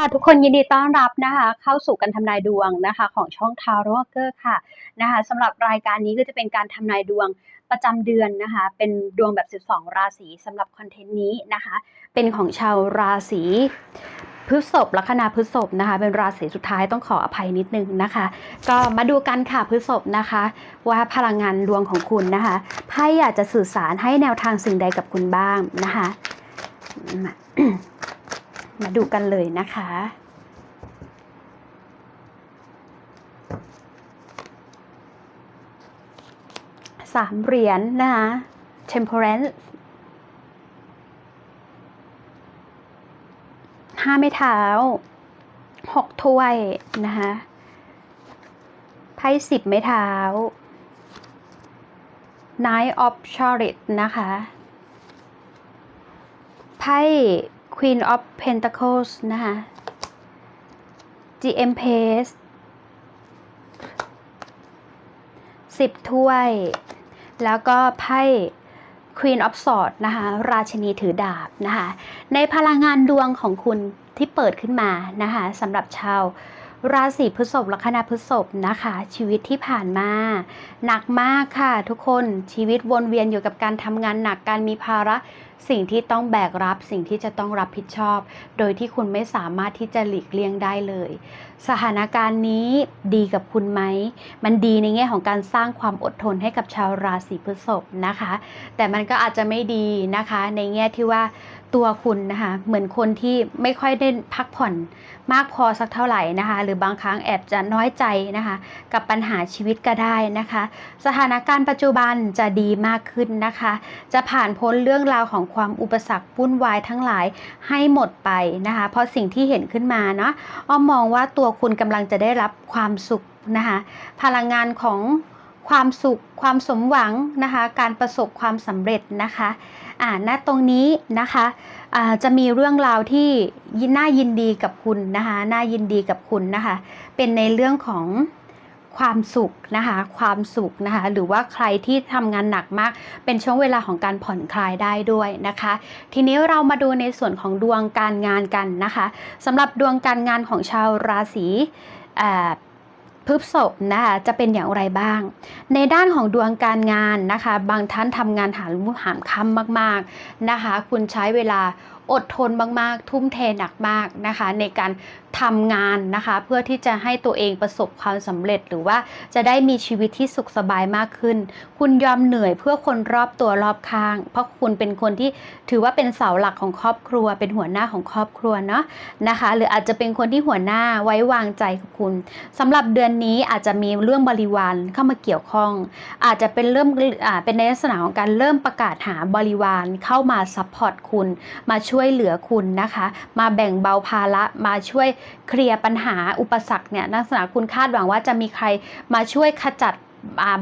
ค่ะทุกคนยินดีต้อนรับนะคะเข้าสู่การทำนายดวงนะคะของช่อง Tarot Walker ค่ะนะคะสำหรับรายการนี้ก็จะเป็นการทำนายดวงประจำเดือนนะคะเป็นดวงแบบ 12 ราศีสำหรับคอนเทนต์นี้นะคะเป็นของชาวราศีพฤษภลัคนาพฤษภนะคะเป็นราศีสุดท้ายต้องขออภัยนิดนึงนะคะ ก็มาดูกันค่ะพฤษภนะคะ ว่าพลังงานดวงของคุณนะคะไพ่อยากจะสื่อสารให้แนวทางสิ่งใดกับคุณบ้างนะคะ มาดูกันเลยนะคะ สามเหรียญนะคะ temperance ห้าไม้เท้าหกถ้วยนะคะไพ่สิบไม้เท้า nine of chariot นะคะ ไพ่ Queen of Pentacles นะคะ GM Pace สิบถ้วย แล้วก็ไพ่ Queen of Swords นะคะ ราชินีถือดาบนะคะ ในพลังงานดวงของคุณที่เปิดขึ้นมานะคะสำหรับชาว ราศีพฤษภลัคนาพฤษภนะคะ ชีวิตที่ผ่านมา หนักมากค่ะ ทุกคนชีวิตวนเวียนอยู่กับการทำงานหนักการมีภาระสิ่งที่ต้องแบกรับสิ่งที่จะต้องรับผิดชอบ โดยที่คุณไม่สามารถที่จะหลีกเลี่ยงได้เลย สถานการณ์นี้ดีกับคุณไหม มันดีในแง่ของการสร้างความอดทนให้กับชาวราศีพฤษภนะคะ แต่มันก็อาจจะไม่ดีนะคะ ในแง่ที่ว่า ตัวคุณนะคะ เหมือนคนที่ไม่ค่อยได้พักผ่อนมากพอสักเท่าไหร่นะคะ หรือบางครั้งแอบจะน้อยใจนะคะ กับปัญหาชีวิตก็ได้นะคะ สถานการณ์ปัจจุบันจะดีมากขึ้นนะคะ จะผ่านพ้นเรื่องราวของความอุปสรรควุ่นวายทั้งหลายให้หมดไปนะคะ เพราะสิ่งที่เห็นขึ้นมาเนาะอ้อมมองว่าตัวคุณกำลังจะได้รับความสุขนะคะ พลังงานของความสุข ความสมหวังนะคะ การประสบความสำเร็จนะคะ อ่าณตรงนี้นะคะจะมีเรื่องราวที่น่ายินดีกับคุณนะคะน่ายินดีกับคุณนะคะ เป็นในเรื่องของความสุขนะคะความสุขนะคะหรือว่าใครที่ทำงานหนักมาก เป็นช่วงเวลาของการผ่อนคลายได้ด้วยนะคะ ทีนี้เรามาดูในส่วนของดวงการงานกันนะคะสำหรับดวงการงานของชาวราศี พฤษภนะคะจะเป็นอย่างไรบ้าง ในด้านของดวงการงานนะคะ บางท่านทำงานหามุหามค่ำมาก ๆนะคะ คุณใช้เวลา อดทนมากๆ ทุ่มเทหนักมากนะคะ ในการทำงานนะคะ เพื่อที่จะให้ตัวเองประสบความสำเร็จหรือว่าจะได้มีชีวิตที่สุขสบายมากขึ้น คุณยอมเหนื่อยเพื่อคนรอบตัวรอบข้าง เพราะคุณเป็นคนที่ถือว่าเป็นเสาหลักของครอบครัว เป็นหัวหน้าของครอบครัวเนาะนะคะ หรืออาจจะเป็นคนที่หัวหน้าไว้วางใจกับคุณสำหรับเดือนนี้อาจจะมีเรื่องบริวารเข้ามาเกี่ยวข้อง อาจจะเป็นเริ่มอ่าเป็นในลักษณะของการเริ่มประกาศหาบริวารเข้ามาซัพพอร์ตคุณมาช่วยวยเหลือคุณนะคะ มาแบ่งเบาภาระมาช่วยเคลียร์ปัญหาอุปสรรคเนี่ยลักษณะคุณคาดหวังว่าจะมีใครมาช่วยขจัด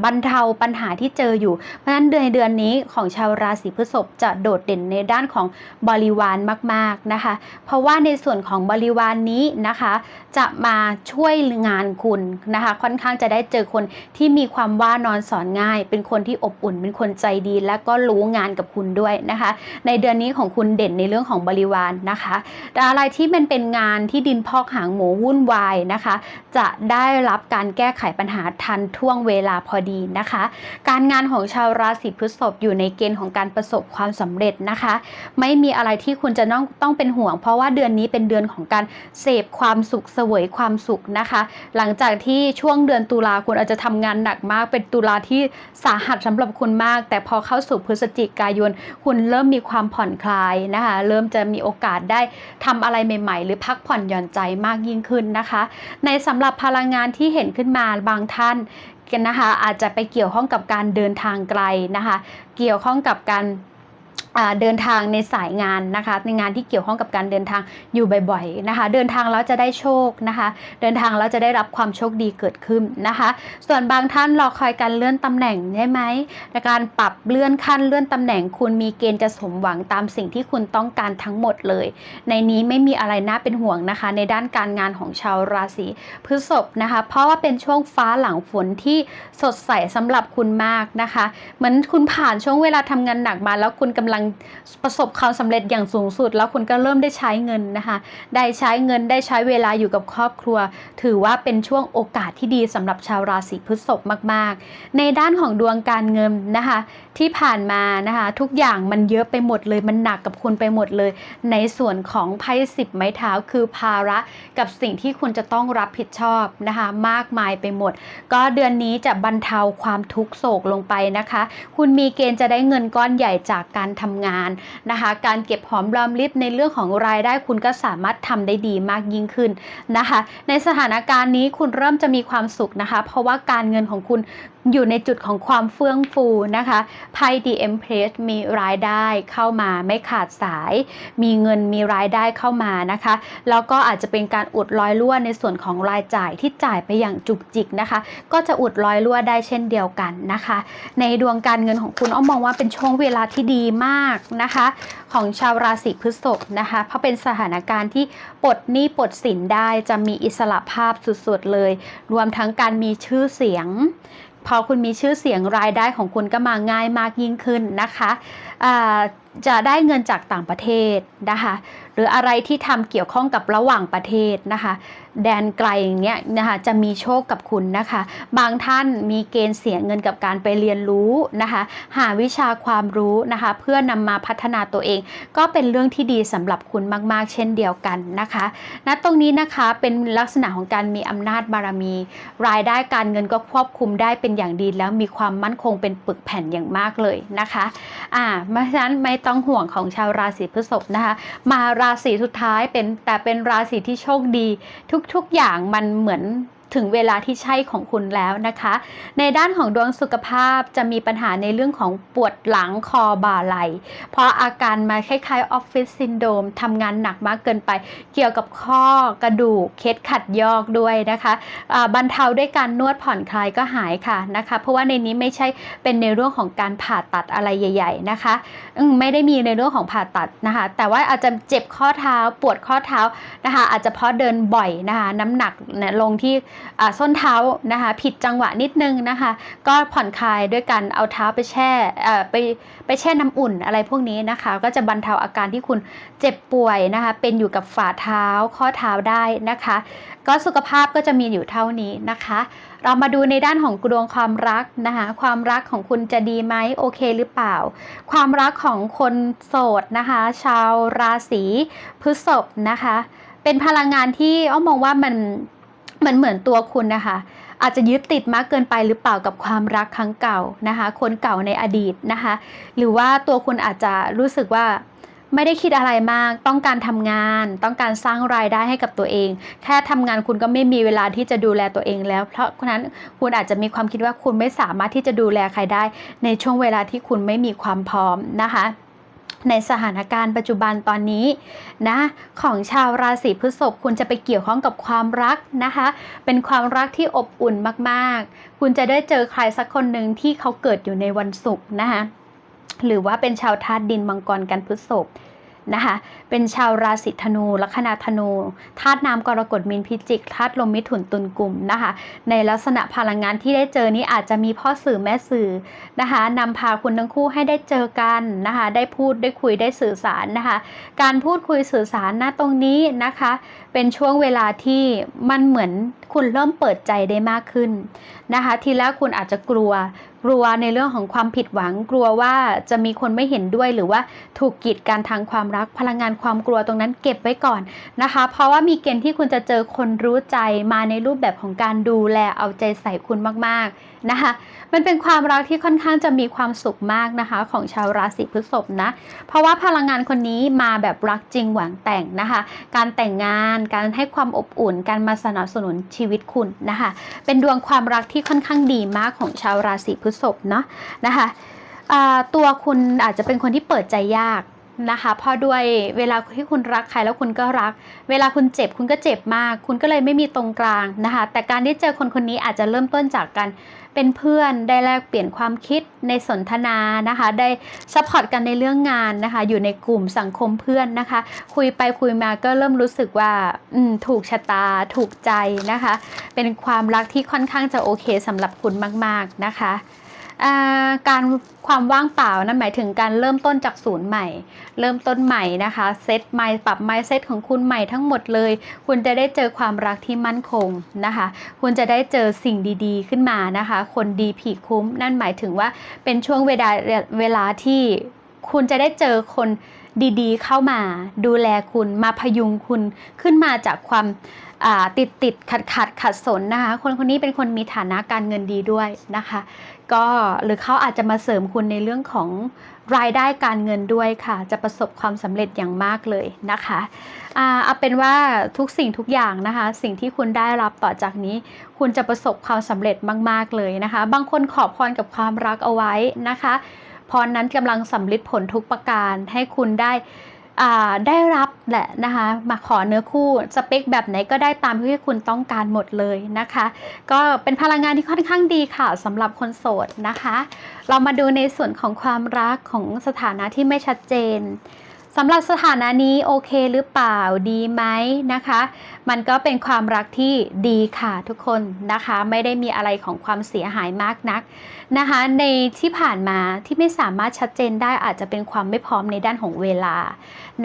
บรรเทาปัญหาที่เจออยู่ เพราะฉะนั้นเดือนเดือนนี้ของชาวราศีพฤษภจะโดดเด่นในด้านของบริวารมากๆนะคะ เพราะว่าในส่วนของบริวารนนี้นะคะ จะมาช่วยงานคุณนะคะ ค่อนข้างจะได้เจอคนที่มีความว่านอนสอนง่าย เป็นคนที่อบอุ่น เป็นคนใจดี และก็รู้งานกับคุณด้วยนะคะ ในเดือนนี้ของคุณเด่นในเรื่องของบริวารนะคะแต่อะไรที่มันเป็นงานที่ดินพอกหางหมูวุ่นวายนะคะ จะได้รับการแก้ไขปัญหาทันท่วงเวลาพอดีนะคะ การงานของชาวราศีพฤษภอยู่ในเกณฑ์ของการประสบความสำเร็จนะคะ ไม่มีอะไรที่คุณจะต้องต้องเป็นห่วง เพราะว่าเดือนนี้เป็นเดือนของการเสพความสุขเสวยความสุขนะคะ หลังจากที่ช่วงเดือนตุลาคุณอาจจะทำงานหนักมาก เป็นตุลาที่สาหัสสำหรับคุณมาก แต่พอเข้าสู่พฤศจิกายน คุณเริ่มมีความผ่อนคลายนะคะ เริ่มจะมีโอกาสได้ทำอะไรใหม่ ๆ หรือพักผ่อนหย่อนใจมากยิ่งขึ้นนะคะ ในสำหรับพลังงานที่เห็นขึ้นมาบางท่าน นนะคะอาจจะไปเกี่ยวข้องกับการเดินทางไกลนะคะ เกี่ยวข้องกับการ เดินทางในสายงานนะคะในงานที่เกี่ยวข้องกับการเดินทางอยู่บ่อยๆนะคะเดินทางแล้วจะได้โชคนะคะเดินทางแล้วจะได้รับความโชคดีเกิดขึ้นนะคะ ส่วนบางท่านรอคอยการเลื่อนตำแหน่งใช่ไหมในการปรับเลื่อนขั้นเลื่อนตำแหน่ง คุณมีเกณฑ์จะสมหวังตามสิ่งที่คุณต้องการทั้งหมดเลย ในนี้ไม่มีอะไรน่าเป็นห่วงนะคะ ในด้านการงานของชาวราศีพฤษภนะคะ เพราะว่าเป็นช่วงฟ้าหลังฝนที่สดใสสำหรับคุณมากนะคะ เหมือนคุณผ่านช่วงเวลาทำงานหนักมาแล้วคุณกำลังประสบความสำเร็จอย่างสูงสุด แล้วคุณก็เริ่มได้ใช้เงินนะคะ ได้ใช้เงินได้ใช้เวลาอยู่กับครอบครัว ถือว่าเป็นช่วงโอกาสที่ดีสำหรับชาวราศีพฤษภมาก ๆ ในด้านของดวงการเงินนะคะ ที่ผ่านมานะคะ ทุกอย่างมันเยอะไปหมดเลยมันหนักกับคุณไปหมดเลย ในส่วนของไพ่สิบไม้เท้าคือภาระกับสิ่งที่คุณจะต้องรับผิดชอบนะคะ มากมายไปหมด ก็เดือนนี้จะบรรเทาความทุกข์โศกลงไปนะคะ คุณมีเกณฑ์จะได้เงินก้อนใหญ่จากการทำงานนะคะ การเก็บหอมรอมริบในเรื่องของรายได้คุณก็สามารถทำได้ดีมากยิ่งขึ้นนะคะ ในสถานการณ์นี้คุณเริ่มจะมีความสุขนะคะ เพราะว่าการเงินของคุณ อยู่ในจุดของความเฟื่องฟูนะคะไพ่ The Empress มีรายได้เข้ามาไม่ขาดสาย มีเงินมีรายได้เข้ามานะคะ แล้วก็อาจจะเป็นการอุดรอยรั่วในส่วนของรายจ่ายที่จ่ายไปอย่างจุกจิกนะคะ ก็จะอุดรอยรั่วได้เช่นเดียวกันนะคะ ในดวงการเงินของคุณอ้อมมองว่าเป็นช่วงเวลาที่ดีมากนะคะ ของชาวราศีพฤษภนะคะ เพราะเป็นสถานการณ์ที่ปลดหนี้ปลดสินได้จะมีอิสระภาพสุดๆเลย รวมทั้งการมีชื่อเสียง พอคุณมีชื่อเสียงรายได้ของคุณก็มาง่ายมากยิ่งขึ้นนะคะจะได้เงินจากต่างประเทศนะคะ หรืออะไรที่ทำเกี่ยวข้องกับระหว่างประเทศนะคะ แดนไกลอย่างเนี้ยนะคะจะมีโชคกับคุณนะคะ บางท่านมีเกณฑ์เสียเงินกับการไปเรียนรู้นะคะ หาวิชาความรู้นะคะ เพื่อนำมาพัฒนาตัวเอง ก็เป็นเรื่องที่ดีสำหรับคุณมาก ๆ เช่นเดียวกันนะคะณตรงนี้นะคะเป็นลักษณะของการมีอำนาจบารมี รายได้การเงินก็ควบคุมได้เป็นอย่างดีแล้วมีความมั่นคงเป็นปึกแผ่นอย่างมากเลยนะคะอ่าเพราะฉะนั้นไม่ต้องห่วงของชาวราศีพฤษภนะคะมาราศีสุดท้ายเป็นแต่เป็นราศีที่โชคดี ทุกๆอย่างมันเหมือน ถึงเวลาที่ใช่ของคุณแล้วนะคะ ในด้านของดวงสุขภาพจะมีปัญหาในเรื่องของปวดหลังคอบ่าไหลเพราะอาการมาคล้ายๆออฟฟิศซินโดมทำงานหนักมากเกินไป เกี่ยวกับข้อกระดูกเคล็ดขัดยอกด้วยนะคะบรรเทาด้วยการนวดผ่อนคลายก็หายค่ะนะคะ เพราะว่าในนี้ไม่ใช่เป็นในเรื่องของการผ่าตัดอะไรใหญ่ ๆนะคะมไม่ได้มีในเรื่องของผ่าตัดนะคะ แต่ว่าอาจจะเจ็บข้อเท้าปวดข้อเท้านะคะ อาจจะเพราะเดินบ่อยนะคะ น้ำหนักลงที่ส้นเท้านะคะผิดจังหวะนิดนึงนะคะ ก็ผ่อนคลายด้วยการเอาเท้าไปแช่ไปไปแช่น้ำอุ่นอะไรพวกนี้นะคะ ก็จะบรรเทาอาการที่คุณเจ็บป่วยนะคะ เป็นอยู่กับฝ่าเท้าข้อเท้าได้นะคะ ก็สุขภาพก็จะมีอยู่เท่านี้นะคะ เรามาดูในด้านของดวงความรักนะคะ ความรักของคุณจะดีไหมโอเคหรือเปล่า ความรักของคนโสดนะคะ ชาวราศีพฤษภนะคะ เป็นพลังงานที่อ้อมองว่ามัน มันเหมือนตัวคุณนะคะ อาจจะยึดติดมากเกินไปหรือเปล่ากับความรักครั้งเก่านะคะ คนเก่าในอดีตนะคะ หรือว่าตัวคุณอาจจะรู้สึกว่าไม่ได้คิดอะไรมาก ต้องการทำงาน ต้องการสร้างรายได้ให้กับตัวเอง แค่ทำงานคุณก็ไม่มีเวลาที่จะดูแลตัวเองแล้ว เพราะฉะนั้นคุณอาจจะมีความคิดว่าคุณไม่สามารถที่จะดูแลใครได้ ในช่วงเวลาที่คุณไม่มีความพร้อมนะคะ ในสถานการณ์ปัจจุบันตอนนี้นะของชาวราศีพฤษภคุณจะไปเกี่ยวข้องกับความรักนะคะ เป็นความรักที่อบอุ่นมากๆ คุณจะได้เจอใครสักคนหนึ่งที่เขาเกิดอยู่ในวันศุกร์นะคะหรือว่าเป็นชาวธาตุดินมังกรกันพฤษภ นะคะ เป็นชาวราศีธนู ลัคนาธนู ธาตุน้ำกรกฎมีนพิจิก ธาตุลมมิถุนตุลกลุ่มนะคะ ในลักษณะพลังงานที่ได้เจอนี้อาจจะมีพ่อสื่อแม่สื่อนะคะนำพาคุณทั้งคู่ให้ได้เจอกันนะคะ ได้พูดได้คุยได้สื่อสารนะคะ การพูดคุยสื่อสารณตรงนี้นะคะ เป็นช่วงเวลาที่มันเหมือนคุณเริ่มเปิดใจได้มากขึ้นนะคะ ทีแรกคุณอาจจะกลัว กลัวในเรื่องของความผิดหวัง กลัวว่าจะมีคนไม่เห็นด้วยหรือว่าถูกกีดกันทางความรักพลังงานความกลัวตรงนั้นเก็บไว้ก่อนนะคะ เพราะว่ามีเกณฑ์ที่คุณจะเจอคนรู้ใจมาในรูปแบบของการดูแลเอาใจใส่คุณมากๆนะคะ มันเป็นความรักที่ค่อนข้างจะมีความสุขมากนะคะ ของชาวราศีพฤษภนะ เพราะว่าพลังงานคนนี้มาแบบรักจริงหวังแต่งนะคะ การแต่งงานการให้ความอบอุ่น การมาสนับสนุนชีวิตคุณนะคะ เป็นดวงความรักที่ค่อนข้างดีมากของชาวราศีพฤษภเนาะนะคะตัวคุณอาจจะเป็นคนที่เปิดใจยากนะคะเพราะด้วยเวลาที่คุณรักใครแล้วคุณก็รัก เวลาคุณเจ็บคุณก็เจ็บมาก คุณก็เลยไม่มีตรงกลางนะคะแต่การที่เจอคนคนนี้อาจจะเริ่มต้นจากการเป็นเพื่อนได้แลกเปลี่ยนความคิดในสนทนานะคะได้ซัพพอร์ตกันในเรื่องงานนะคะอยู่ในกลุ่มสังคมเพื่อนนะคะ คุยไปคุยมาก็เริ่มรู้สึกว่าอืถูกชะตาถูกใจนะคะ เป็นความรักที่ค่อนข้างจะโอเคสำหรับคุณมาก ๆนะคะ การความว่างเปล่านั่นหมายถึงการเริ่มต้นจากศูนย์ใหม่ เริ่มต้นใหม่นะคะเซตใหม่ปรับไมเซตของคุณใหม่ทั้งหมดเลย คุณจะได้เจอความรักที่มั่นคงนะคะ คุณจะได้เจอสิ่งดีๆ ขึ้นมานะคะ คนดีผีคุ้ม นั่นหมายถึงว่าเป็นช่วงเวลาเวลาที่คุณจะได้เจอคนดีๆ เข้ามาดูแลคุณมาพยุงคุณขึ้นมาจากความติดติดขัดขัดขัดสนนะคะ คนคนนี้เป็นคนมีฐานะการเงินดีด้วยนะคะ ก็หรือเขาอาจจะมาเสริมคุณในเรื่องของรายได้การเงินด้วยค่ะ จะประสบความสำเร็จอย่างมากเลยนะคะอ่าเอาเป็นว่าทุกสิ่งทุกอย่างนะคะ สิ่งที่คุณได้รับต่อจากนี้ คุณจะประสบความสำเร็จมาก ๆเลยนะคะ บางคนขอพรกับความรักเอาไว้นะคะพรนั้นกำลังสำลิดผลทุกประการให้คุณได้ ได้รับแหละนะคะมาขอเนื้อคู่สเปคแบบไหนก็ได้ตามที่คุณต้องการหมดเลยนะคะ ก็เป็นพลังงานที่ค่อนข้างดีค่ะสำหรับคนโสดนะคะ เรามาดูในส่วนของความรักของสถานะที่ไม่ชัดเจน สำหรับสถานะนี้โอเคหรือเปล่าดีไหมนะคะ มันก็เป็นความรักที่ดีค่ะทุกคนนะคะ ไม่ได้มีอะไรของความเสียหายมากนักนะคะ ในที่ผ่านมาที่ไม่สามารถชัดเจนได้อาจจะเป็นความไม่พร้อมในด้านของเวลา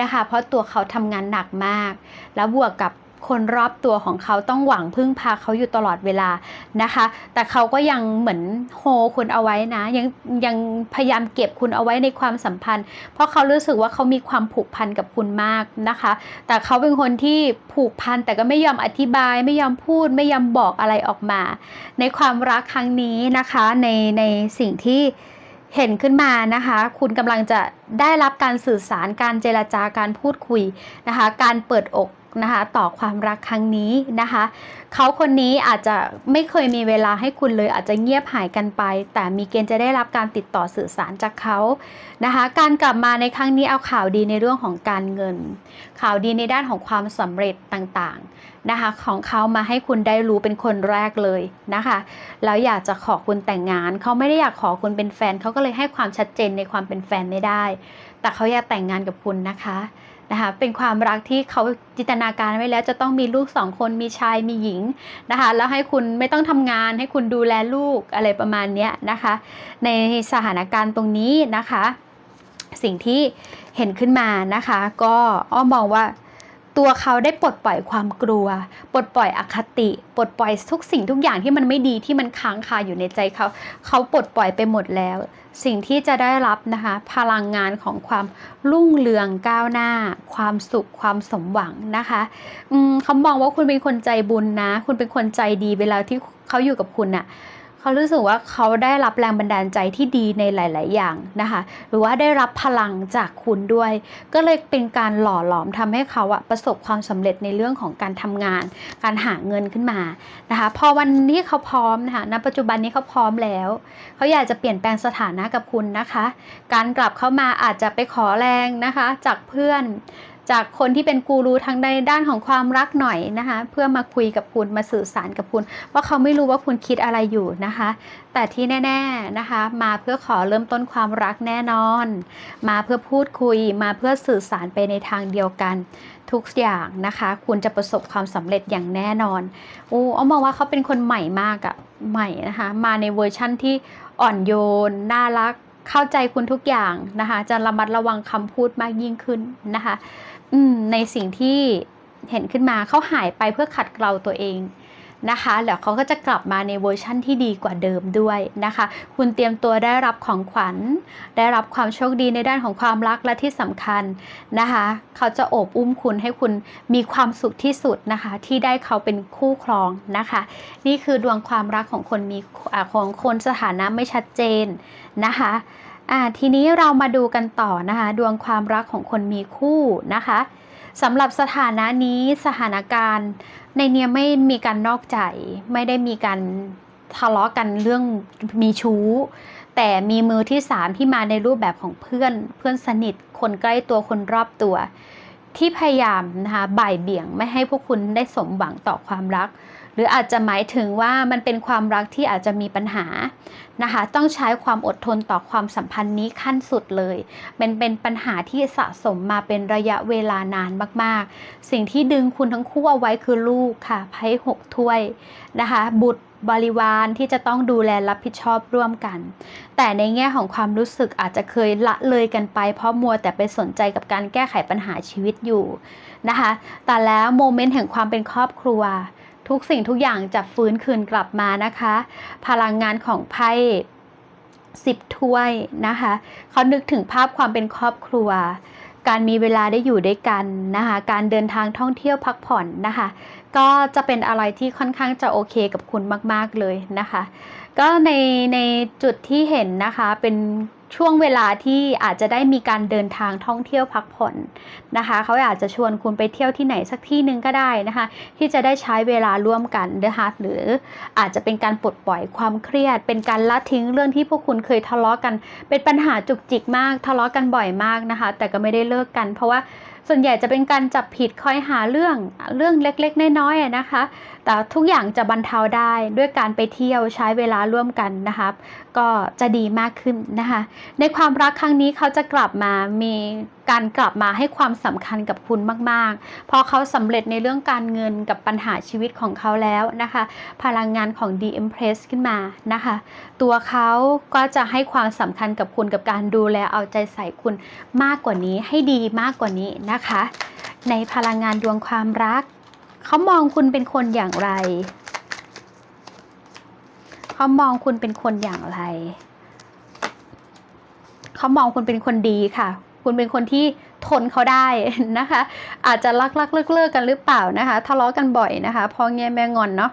นะคะ เพราะตัวเขาทำงานหนักมาก แล้วบวกกับ คนรอบตัวของเขาต้องหวังพึ่งพาเขาอยู่ตลอดเวลานะคะ แต่เขาก็ยังเหมือนโฮคุณเอาไว้นะ ยังยังพยายามเก็บคุณเอาไว้ในความสัมพันธ์ เพราะเขารู้สึกว่าเขามีความผูกพันกับคุณมากนะคะ แต่เขาเป็นคนที่ผูกพันแต่ก็ไม่ยอมอธิบาย ไม่ยอมพูด ไม่ยอมบอกอะไรออกมา ในความรักครั้งนี้นะคะในในสิ่งที่เห็นขึ้นมานะคะ คุณกำลังจะได้รับการสื่อสารการเจรจาการพูดคุยนะคะ การเปิดอก นะคะต่อความรักครั้งนี้นะคะเขาคนนี้อาจจะไม่เคยมีเวลาให้คุณเลยอาจจะเงียบหายกันไป แต่มีเกณฑ์จะได้รับการติดต่อสื่อสารจากเขานะคะการกลับมาในครั้งนี้เอาข่าวดีในเรื่องของการเงิน ข่าวดีในด้านของความสำเร็จต่างๆนะคะของเขามาให้คุณได้รู้เป็นคนแรกเลยนะคะแล้วอยากจะขอคุณแต่งงาน เขาไม่ได้อยากขอคุณเป็นแฟนเขาก็เลยให้ความชัดเจนในความเป็นแฟนไม่ได้ แต่เขาอยากแต่งงานกับคุณนะคะ นะคะเป็นความรักที่เขาจินตนาการไว้แล้วจะต้องมีลูกสองคนมีชายมีหญิงนะคะแล้วให้คุณไม่ต้องทำงานให้คุณดูแลลูกอะไรประมาณนี้นะคะ ในสถานการณ์ตรงนี้นะคะ สิ่งที่เห็นขึ้นมานะคะ ก็อ้อมมองว่า ตัวเขาได้ปลดปล่อยความกลัว ปลดปล่อยอคติ ปลดปล่อยทุกสิ่งทุกอย่างที่มันไม่ดีที่มันค้างคาอยู่ในใจเขา เขาปลดปล่อยไปหมดแล้ว สิ่งที่จะได้รับนะคะ พลังงานของความรุ่งเรืองก้าวหน้า ความสุขความสมหวังนะคะอืมเขามองว่าคุณเป็นคนใจบุญนะ คุณเป็นคนใจดีเวลาที่เขาอยู่กับคุณน่ะ เขารู้สึกว่าเขาได้รับแรงบันดาลใจที่ดีในหลาย ๆ อย่างนะคะ หรือว่าได้รับพลังจากคุณด้วย ก็เลยเป็นการหล่อหลอมทำให้เขาอะประสบความสำเร็จในเรื่องของการทำงาน การหาเงินขึ้นมานะคะ พอวันนี้เขาพร้อมนะคะ ณ ปัจจุบันนี้เขาพร้อมแล้ว เขาอยากจะเปลี่ยนแปลงสถานะกับคุณนะคะ การกลับเข้ามาอาจจะไปขอแรงนะคะ จากเพื่อน จากคนที่เป็นกูรูทางในด้านของความรักหน่อยนะคะ เพื่อมาคุยกับคุณมาสื่อสารกับคุณเพราเขาไม่รู้ว่าคุณคิดอะไรอยู่นะคะ แต่ที่แน่ ๆนะคะ มาเพื่อขอเริ่มต้นความรักแน่นอน มาเพื่อพูดคุยมาเพื่อสื่อสารไปในทางเดียวกัน ทุกอย่างนะคะ คุณจะประสบความสำเร็จอย่างแน่นอนโอ้อ้อมมองว่าเขาเป็นคนใหม่มากอะใหม่นะคะ มาในเวอร์ชั่นที่อ่อนโยนน่ารัก เข้าใจคุณทุกอย่างนะคะ จะระมัดระวังคำพูดมากยิ่งขึ้นนะคะในสิ่งที่เห็นขึ้นมาเขาหายไปเพื่อขัดเกลาตัวเอง นะคะแล้วเขาก็จะกลับมาในเวอร์ชั่นที่ดีกว่าเดิมด้วยนะคะ คุณเตรียมตัวได้รับของขวัญ ได้รับความโชคดีในด้านของความรักและที่สำคัญนะคะ เขาจะโอบอุ้มคุณให้คุณมีความสุขที่สุดนะคะ ที่ได้เขาเป็นคู่ครองนะคะ นี่คือดวงความรักของคนมีของคนสถานะไม่ชัดเจนนะคะอ่าทีนี้เรามาดูกันต่อนะคะ ดวงความรักของคนมีคู่นะคะ สำหรับสถานะนี้สถานการณ์ในเนี้ยไม่มีการนอกใจ ไม่ได้มีการทะเลาะกันเรื่องมีชู้ แต่มีมือที่สามที่มาในรูปแบบของเพื่อนเพื่อนสนิทคนใกล้ตัวคนรอบตัว ที่พยายามนะคะบ่ายเบี่ยงไม่ให้พวกคุณได้สมหวังต่อความรัก รืออาจจะหมายถึงว่ามันเป็นความรักที่อาจจะมีปัญหานะคะต้องใช้ความอดทนต่อความสัมพันธ์นี้ขั้นสุดเลยมันเป็นปัญหาที่สะสมมาเป็นระยะเวลานานมากๆ สิ่งที่ดึงคุณทั้งคู่เอาไว้คือลูกค่ะไพ่หกถ้วยนะคะบุตรบริวารที่จะต้องดูแลรับผิดชอบร่วมกัน แต่ในแง่ของความรู้สึกอาจจะเคยละเลยกันไป เพราะมัวแต่ไปสนใจกับการแก้ไขปัญหาชีวิตอยู่นะคะ แต่แล้วโมเมนต์แห่งความเป็นครอบครัว ทุกสิ่งทุกอย่างจะฟื้นคืนกลับมานะคะ พลังงานของไพ่สิบถ้วยนะคะเขานึกถึงภาพความเป็นครอบครัว การมีเวลาได้อยู่ด้วยกันนะคะ การเดินทางท่องเที่ยวพักผ่อนนะคะ ก็จะเป็นอะไรที่ค่อนข้างจะโอเคกับคุณมาก ๆเลยนะคะ ก็ในในจุดที่เห็นนะคะเป็น ช่วงเวลาที่อาจจะได้มีการเดินทางท่องเที่ยวพักผ่อนนะคะ เขาอาจจะชวนคุณไปเที่ยวที่ไหนสักที่หนึ่งก็ได้นะคะ ที่จะได้ใช้เวลาร่วมกันนะคะหรืออาจจะเป็นการปลดปล่อยความเครียด เป็นการละทิ้งเรื่องที่พวกคุณเคยทะเลาะกัน เป็นปัญหาจุกจิกมากทะเลาะกันบ่อยมากนะคะ แต่ก็ไม่ได้เลิกกัน เพราะว่า ส่วนใหญ่จะเป็นการจับผิดคอยหาเรื่องเรื่องเล็กๆ น้อยๆนะคะ แต่ทุกอย่างจะบรรเทาได้ด้วยการไปเที่ยวใช้เวลาร่วมกันนะคะก็จะดีมากขึ้นนะคะ ในความรักครั้งนี้เขาจะกลับมามี การกลับมาให้ความสำคัญกับคุณมากๆพราะเขาสำเร็จในเรื่องการเงินกับปัญหาชีวิตของเขาแล้วนะคะ พลังงานของ The m p r e s s ขึ้นมานะคะ ตัวเขาก็จะให้ความสำคัญกับคุณกับการดูแลเอาใจใส่คุณมากกว่านี้ให้ดีมากกว่านี้นะคะ ในพลังงานดวงความรัก เขามองคุณเป็นคนอย่างไรเขามองคุณเป็นคนอย่างไร เขามองคุณเป็นคนดีค่ะ คุณเป็นคนที่ทนเขาได้นะคะ อาจจะรักรักเลิกเลิกกันหรือเปล่านะคะ ทะเลาะกันบ่อยนะคะพ่อแง่แม่งอนเนาะ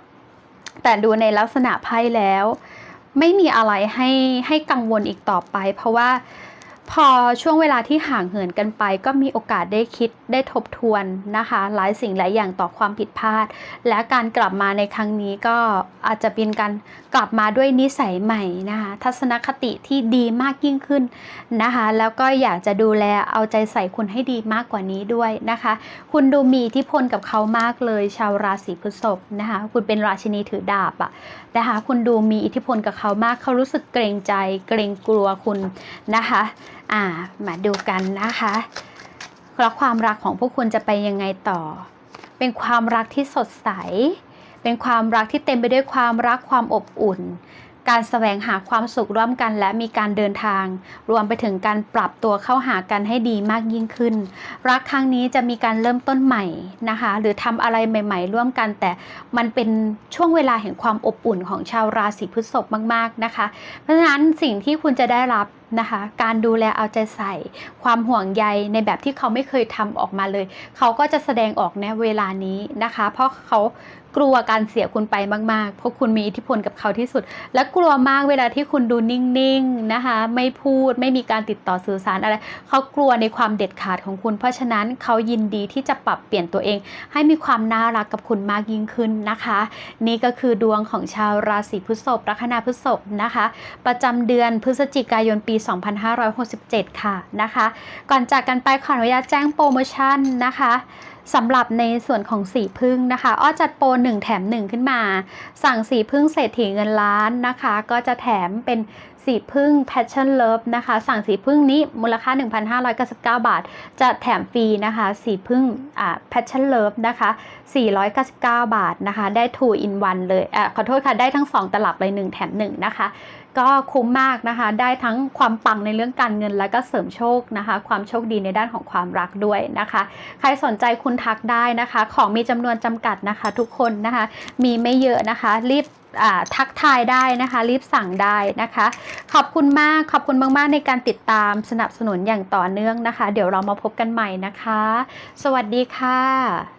แต่ดูในลักษณะไพ่แล้ว ไม่มีอะไรให้ให้กังวลอีกต่อไป เพราะว่า พอช่วงเวลาที่ห่างเหินกันไป ก็มีโอกาสได้คิดได้ทบทวนนะคะ หลายสิ่งหลายอย่างต่อความผิดพลาด และการกลับมาในครั้งนี้ก็อาจจะเป็นการกลับมาด้วยนิสัยใหม่นะคะทัศนคติที่ดีมากยิ่งขึ้นนะคะ แล้วก็อยากจะดูแลเอาใจใส่คุณให้ดีมากกว่านี้ด้วยนะคะ คุณดูมีอิทธิพลกับเขามากเลยชาวราศีพฤษภนะคะ คุณเป็นราชินีถือดาบอะ นะคะคุณดูมีอิทธิพลกับเขามากเขารู้สึกเกรงใจ เกรงกลัวคุณนะคะอ่ามาดูกันนะคะแล้วความรักของพวกคุณจะไปยังไงต่อ เป็นความรักที่สดใส เป็นความรักที่เต็มไปด้วยความรักความอบอุ่น การแสวงหาความสุขร่วมกันและมีการเดินทาง รวมไปถึงการปรับตัวเข้าหากันให้ดีมากยิ่งขึ้น รักครั้งนี้จะมีการเริ่มต้นใหม่นะคะ หรือทำอะไรใหม่ ๆ ร่วมกัน แต่มันเป็นช่วงเวลาแห่งความอบอุ่นของชาวราศีพฤษภมากๆนะคะ เพราะฉะนั้นสิ่งที่คุณจะได้รับนะคะ การดูแลเอาใจใส่ ความห่วงใยในแบบที่เขาไม่เคยทำออกมาเลย เขาก็จะแสดงออกในเวลานี้นะคะ เพราะเขา กลัวการเสียคุณไปมากๆ เพราะคุณมีอิทธิพลกับเขาที่สุด และกลัวมากเวลาที่คุณดูนิ่งๆนะคะไม่พูดไม่มีการติดต่อสื่อสารอะไรเขากลัวในความเด็ดขาดของคุณ เพราะฉะนั้นเขายินดีที่จะปรับเปลี่ยนตัวเอง ให้มีความน่ารักกับคุณมากยิ่งขึ้นนะคะ นี่ก็คือดวงของชาวราศีพฤษภลัคนาพฤษภนะคะ ประจำเดือนพฤศจิกายนปี 2567 ค่ะนะคะ ก่อนจากกันไปขออนุญาตแจ้งโปรโมชั่นนะคะ สำหรับในส่วนของสีพึ่งนะคะ อ้อจัดโปร1แถม 1 ขึ้นมา สั่งสีพึ่งเศรษฐีเงินล้านนะคะ ก็จะแถมเป็นสีพึ่ง Passion Love นะคะ สั่งสีพึ่งนี้มูลค่า 1,599 บาท จะแถมฟรีนะคะ สีพึ่งอ่า Passion Love นะคะ 499 บาทนะคะ ได้ 2 in 1 เลยอะขอโทษค่ะ ได้ทั้ง 2 ตลับเลย 1 แถม 1 นะคะ ก็คุ้มมากนะคะ ได้ทั้งความปังในเรื่องการเงินและก็เสริมโชคนะคะ ความโชคดีในด้านของความรักด้วยนะคะ ใครสนใจคุณทักได้นะคะ ของมีจำนวนจำกัดนะคะ ทุกคนนะคะ มีไม่เยอะนะคะ รีบทักทายได้นะคะ รีบสั่งได้นะคะ ขอบคุณมากขอบคุณมากๆในการติดตามสนับสนุนอย่างต่อเนื่องนะคะ เดี๋ยวเรามาพบกันใหม่นะคะ สวัสดีค่ะ